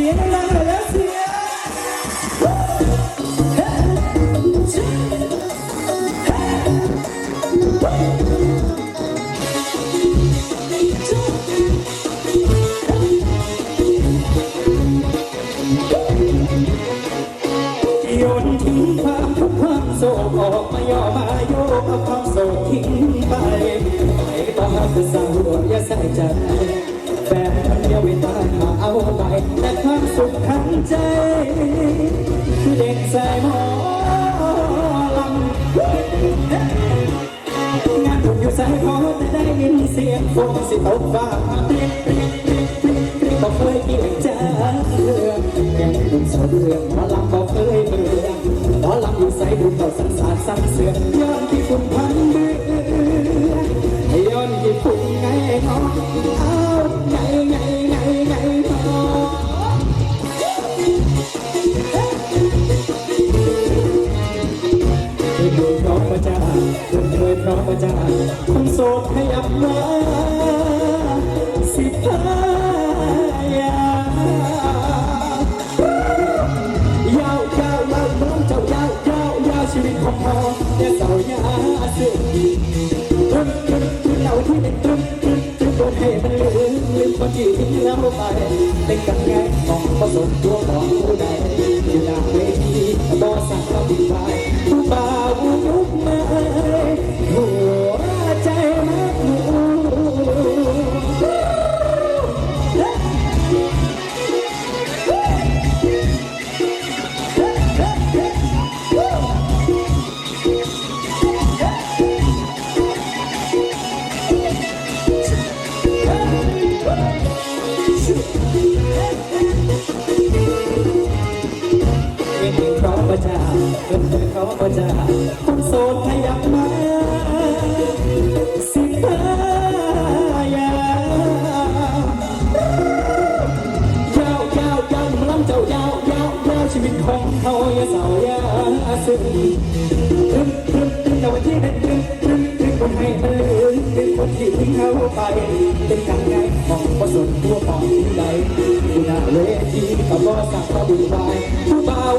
สียงดังแล้วเสียงโยนทิ้งความทุกข์ความโศกออกมาย่อมาโยกเอาความโศกทิ้งไปไม่ต้องหาคือสาอย่าใส่ใจแฟนคนเดียวไม่ตายมาเอาไป ความสุขทั้งใจ คือเด็กใส่หมอลำงานบุญอยู่ใส่พอแต่ได้ยินเสียงฝนสิตกฟ้าเปลี่ยนเปลี่ยนเปลี่ยนเปลี่ยนเปลี่ยนบอกเคยเกี่ยงใจเรื่องยังดุสะเรื่องหมอลำบอกเคยเบื่อหมอลำอยู่ใส่ดูเขาสังสารสั่งเสือย้อนที่คุณพันเบื่อย้อนที่คุณไงเนาะเอาไง คุณเคยพร้อมประจาคนโสดขยับมาสิพายายาวยาวยาวน้องเจ้ายาวยาวยาวชีวิตของเราอย่าเศร้าอย่าซึ้งตรึมตรึมตรึมเอาที่เป็นตรึมตรึมตรึมโดนให้มันลืมลืมคนที่ทิ้งเราไปเป็นกันไงของผสมตัวของผู้ใดอยู่หน้าเวทีบอสั่ง องเพราะประเพิ่นเพราะประจาคนโสดขยับมาสิพายายาวยาวยาวล้ำเจ้ายาวยาวยาวชีวิตของเขาอย่าเศร้าอย่าซึ้งตรึมตรึมตรึมแต่วันที่นั้นตรึมตรึมตรึมคนให้มันลืมเป็นคนที่ทิ้งเขาไปเป็นกันไงของประสนตัวของใดผู้หน้าเวทีก็บ่สักก็ดูไปผู้บ่าว